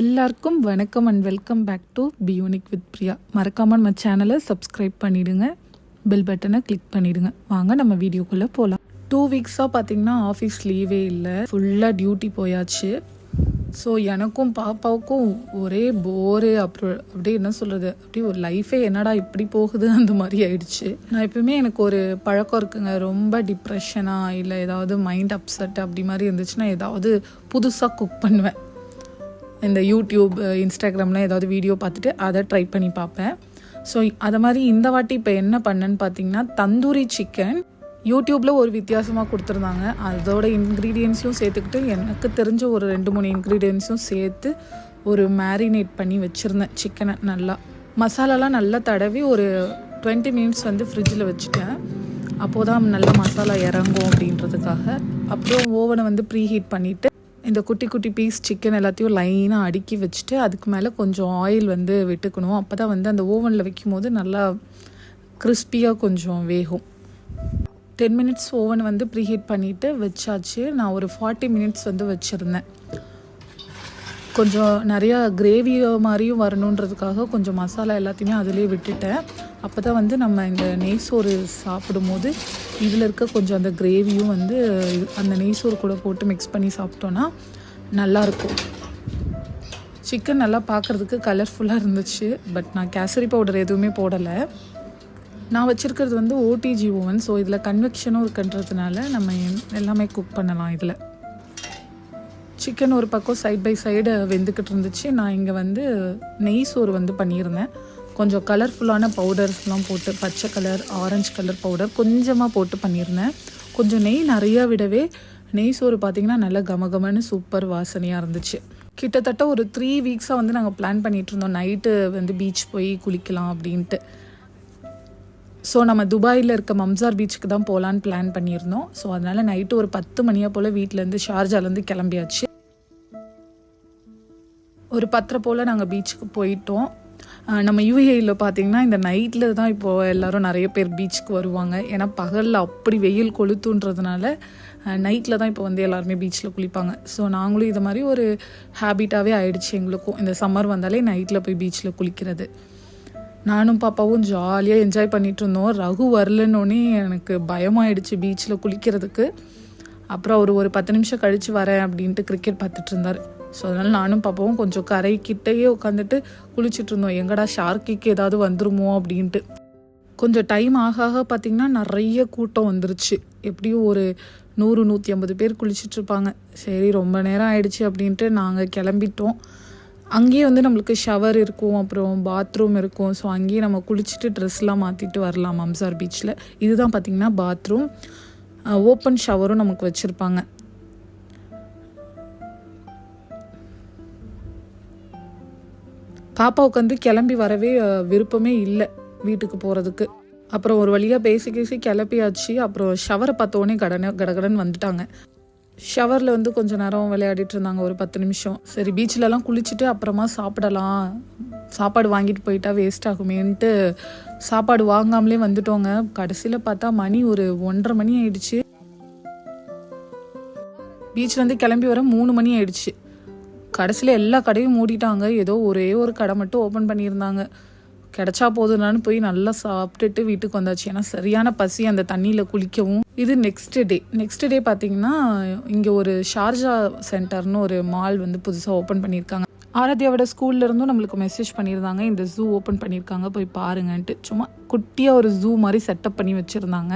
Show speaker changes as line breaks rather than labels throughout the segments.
எல்லாருக்கும் வணக்கம் and welcome back to பியூனிக் வித் பிரியா மறக்காமல் நம்ம சேனலை சப்ஸ்கிரைப் பண்ணிடுங்க. பெல் பட்டனை கிளிக் பண்ணிடுங்க. வாங்க நம்ம வீடியோக்குள்ளே போகலாம் டூ வீக்ஸாக பார்த்தீங்கன்னா ஆஃபீஸ் லீவே இல்லை. ஃபுல்லாக டியூட்டி போயாச்சு. ஸோ எனக்கும் பாப்பாவுக்கும் ஒரே போரு அப்புறம் அப்படியே என்ன சொல்கிறது அப்படியே ஒரு லைஃபே என்னடா இப்படி போகுது? அந்த மாதிரி ஆயிடுச்சு. நான் எப்பவுமே எனக்கு ஒரு பழக்கம் இருக்குங்க. ரொம்ப டிப்ரெஷனாக இல்லை ஏதாவது மைண்ட் அப்செட் அப்படி மாதிரி இருந்துச்சுன்னா ஏதாவது புதுசாக குக் பண்ணுவேன். இந்த யூடியூப் இன்ஸ்டாகிராம்லாம் ஏதாவது வீடியோ பார்த்துட்டு அதை ட்ரை பண்ணி பார்ப்பேன். ஸோ அதை மாதிரி இந்த வாட்டி இப்போ என்ன பண்ணேன்னு பார்த்தீங்கன்னா தந்தூரி சிக்கன் யூடியூப்பில் ஒரு வித்தியாசமாக கொடுத்துருந்தாங்க. அதோட இன்க்ரீடியன்ஸையும் சேர்த்துக்கிட்டு எனக்கு தெரிஞ்ச ஒரு ரெண்டு மூணு இன்க்ரீடியன்ஸும் சேர்த்து ஒரு மேரினேட் பண்ணி வச்சுருந்தேன் சிக்கனை நல்லா. மசாலாலாம் நல்லா தடவி ஒரு டுவெண்ட்டி மினிட்ஸ் வந்து ஃப்ரிட்ஜில் வச்சுட்டேன். அப்போது தான் நல்ல மசாலா இறங்கும் அப்படின்றதுக்காக. அப்புறம் ஓவனை வந்து ப்ரீ ஹீட் பண்ணிவிட்டு இந்த குட்டி குட்டி பீஸ் சிக்கன் எல்லாத்தையும் லைனாக அடுக்கி வச்சுட்டு அதுக்கு மேலே கொஞ்சம் ஆயில் வந்து விட்டுக்கணும். அப்போ தான் வந்து அந்த ஓவனில் வைக்கும் போது நல்லா கிறிஸ்பியாக கொஞ்சம் வேகும். டென் மினிட்ஸ் ஓவன் வந்து ப்ரீஹீட் பண்ணிவிட்டு வச்சாச்சு. நான் ஒரு ஃபார்ட்டி மினிட்ஸ் வந்து வச்சுருந்தேன். கொஞ்சம் நிறையா கிரேவியோ மாதிரியும் வரணுன்றதுக்காக கொஞ்சம் மசாலா எல்லாத்தையுமே அதிலே விட்டுட்டேன். அப்போ தான் வந்து நம்ம இந்த நெய் சோறு சாப்பிடும்போது இதில் இருக்க கொஞ்சம் அந்த கிரேவியும் வந்து அந்த நெய் சோறு கூட போட்டு மிக்ஸ் பண்ணி சாப்பிட்டோன்னா நல்லாயிருக்கும் சிக்கன் நல்லா பார்க்குறதுக்கு கலர்ஃபுல்லாக இருந்துச்சு. பட் நான் கேசரி பவுடர் எதுவுமே போடலை. நான் வச்சுருக்கிறது வந்து ஓடிஜி ஓவன் ஸோ இதில் கன்வெக்ஷனும் இருக்குன்றதுனால நம்ம எல்லாமே குக் பண்ணலாம் இதில். சிக்கன் ஒரு பக்கம் சைட் பை சைடு வெந்துக்கிட்டு இருந்துச்சு. நான் இங்கே வந்து நெய் சோறு வந்து பண்ணியிருந்தேன். கொஞ்சம் கலர்ஃபுல்லான பவுடர்ஸ்லாம் போட்டு பச்சை கலர் ஆரஞ்சு கலர் பவுடர் கொஞ்சமாக போட்டு பண்ணியிருந்தேன். கொஞ்சம் நெய் நிறையா விடவே நெய் சோறு பார்த்திங்கன்னா நல்லா கமகமன்னு சூப்பர் வாசனையாக இருந்துச்சு. கிட்டத்தட்ட ஒரு த்ரீ வீக்ஸாக வந்து நாங்கள் பிளான் பண்ணிகிட்டு இருந்தோம். நைட்டு வந்து பீச் போய் குளிக்கலாம் அப்படின்ட்டு. ஸோ நம்ம துபாயில் இருக்க மம்சார் பீச்சுக்கு தான் போகலான்னு பிளான் பண்ணியிருந்தோம். ஸோ அதனால் நைட்டு ஒரு பத்து மணியாக போல் வீட்டிலேருந்து ஷார்ஜாலேருந்து கிளம்பியாச்சு. ஒரு பத்தரை போல் நாங்கள் பீச்சுக்கு போயிட்டோம். நம்ம யூஏயில் பார்த்தீங்கன்னா இந்த நைட்டில் தான் இப்போது எல்லோரும் நிறைய பேர் பீச்சுக்கு வருவாங்க. ஏன்னா பகலில் அப்படி வெயில் கொளுத்துன்றதுனால நைட்டில் தான் இப்போ வந்து எல்லாருமே பீச்சில் குளிப்பாங்க. ஸோ நாங்களும் இது மாதிரி ஒரு ஹேபிட்டாகவே ஆயிடுச்சு எங்களுக்கும். இந்த சம்மர் வந்தாலே நைட்டில் போய் பீச்சில் குளிக்கிறது. நானும் பாப்பாவும் ஜாலியாக என்ஜாய் பண்ணிகிட்டு இருந்தோம். ரகு வரலன்னொன்னே எனக்கு பயமாயிடுச்சு பீச்சில் குளிக்கிறதுக்கு. அப்புறம் அவர் ஒரு பத்து நிமிஷம் கழித்து வரேன் அப்படின்ட்டு கிரிக்கெட் பார்த்துட்டு இருந்தார். ஸோ அதனால் நானும் பாப்பாவும் கொஞ்சம் கரைக்கிட்டேயே உட்காந்துட்டு குளிச்சுட்டு இருந்தோம். எங்கடா ஷார்க்கிக்கு ஏதாவது வந்துருமோ அப்படின்ட்டு. கொஞ்சம் டைம் ஆக ஆக பார்த்திங்கன்னா நிறைய கூட்டம் வந்துருச்சு. எப்படியும் ஒரு நூறு நூற்றி ஐம்பது பேர் குளிச்சுட்டு இருப்பாங்க. சரி ரொம்ப நேரம் ஆயிடுச்சு அப்படின்ட்டு நாங்கள் கிளம்பிட்டோம். அங்கேயே வந்து நம்மளுக்கு ஷவர் இருக்கும் அப்புறம் பாத்ரூம் இருக்கும். ஸோ அங்கேயே நம்ம குளிச்சுட்டு ட்ரெஸ்லாம் மாற்றிட்டு வரலாம் மம்சார் பீச்சில் இதுதான் பார்த்திங்கன்னா பாத்ரூம் ஓப்பன் ஷவரும் நமக்கு வச்சுருப்பாங்க. பாப்பாவுக்கு வந்து கிளம்பி வரவே விருப்பமே இல்லை வீட்டுக்கு போகிறதுக்கு அப்புறம் ஒரு வழியாக பேசி பேசி கிளப்பியாச்சு அப்புறம் ஷவரை பார்த்தோன்னே கடனை கடகடன் வந்துட்டாங்க. ஷவரில் வந்து கொஞ்சம் நேரம் விளையாடிட்டு இருந்தாங்க ஒரு பத்து நிமிஷம். சரி பீச்சிலலாம் குளிச்சுட்டு அப்புறமா சாப்பிடலாம். சாப்பாடு வாங்கிட்டு போயிட்டா வேஸ்ட் ஆகுமேன்ட்டு சாப்பாடு வாங்காமலே வந்துட்டோங்க. கடைசியில் பார்த்தா மணி ஒரு ஒன்றரை மணி ஆயிடுச்சு. பீச்லேருந்து கிளம்பி வர மூணு மணி ஆயிடுச்சு. கடைசியில் எல்லா கடையும் மூடிட்டாங்க. ஏதோ ஒரே ஒரு கடை மட்டும் ஓப்பன் பண்ணியிருந்தாங்க. கிடைச்சா போதுனான்னு போய் நல்லா சாப்பிட்டுட்டு வீட்டுக்கு வந்தாச்சு. ஏன்னா சரியான பசி அந்த தண்ணியில் குளிக்கவும். இது நெக்ஸ்ட் டே நெக்ஸ்ட் டே பார்த்தீங்கன்னா இங்கே ஒரு ஷார்ஜா சென்டர்னு ஒரு மால் வந்து புதுசாக ஓப்பன் பண்ணியிருக்காங்க. ஆராத்யாவோட ஸ்கூல்ல இருந்தும் நம்மளுக்கு மெசேஜ் பண்ணியிருந்தாங்க. இந்த ஜூ ஓப்பன் பண்ணியிருக்காங்க. போய் பாருங்கன்ட்டு. சும்மா குட்டியாக ஒரு ஜூ மாதிரி செட்டப் பண்ணி வச்சுருந்தாங்க.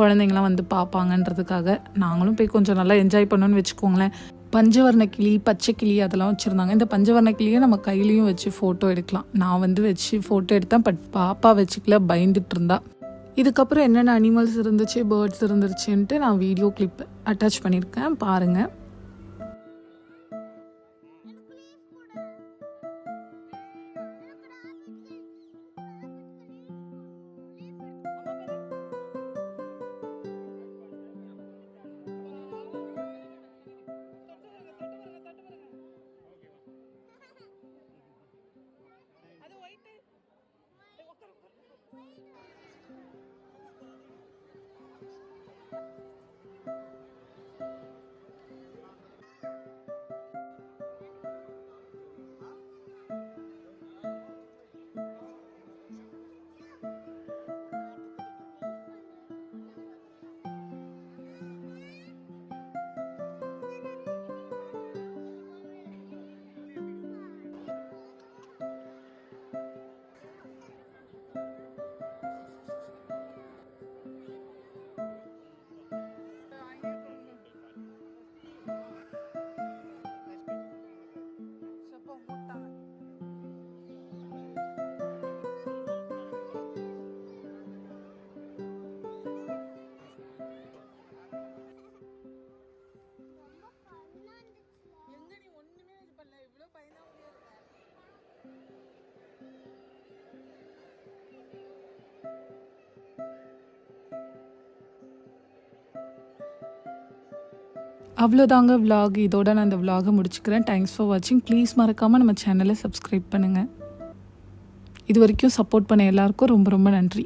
குழந்தைங்களாம் வந்து பார்ப்பாங்கன்றதுக்காக நாங்களும் போய் கொஞ்சம் நல்லா என்ஜாய் பண்ணோன்னு வச்சுக்கோங்களேன். பஞ்சவர்ண கிளி பச்சை கிளி அதெல்லாம் வச்சுருந்தாங்க. இந்த பஞ்சவர்ண கிளியை நம்ம கையிலையும் வச்சு ஃபோட்டோ எடுக்கலாம். நான் வந்து வச்சு ஃபோட்டோ எடுத்தேன் பட் பாப்பா வச்சுக்கல பயந்துட்டு இருந்தா இதுக்கப்புறம் என்னென்ன அனிமல்ஸ் இருந்துச்சு பேர்ட்ஸ் இருந்துச்சுன்ட்டு நான் வீடியோ கிளிப் அட்டாச் பண்ணியிருக்கேன். பாருங்கள் அவ்வளோதாங்க விலாக் இதோட நான் இந்த விலாகை முடிச்சுக்கிறேன். தேங்க்ஸ் ஃபார் வாட்சிங் ப்ளீஸ் மறக்காமல் நம்ம சேனலை சப்ஸ்கிரைப் பண்ணுங்கள் இது வரைக்கும் சப்போர்ட் பண்ண எல்லாருக்கும் ரொம்ப ரொம்ப நன்றி.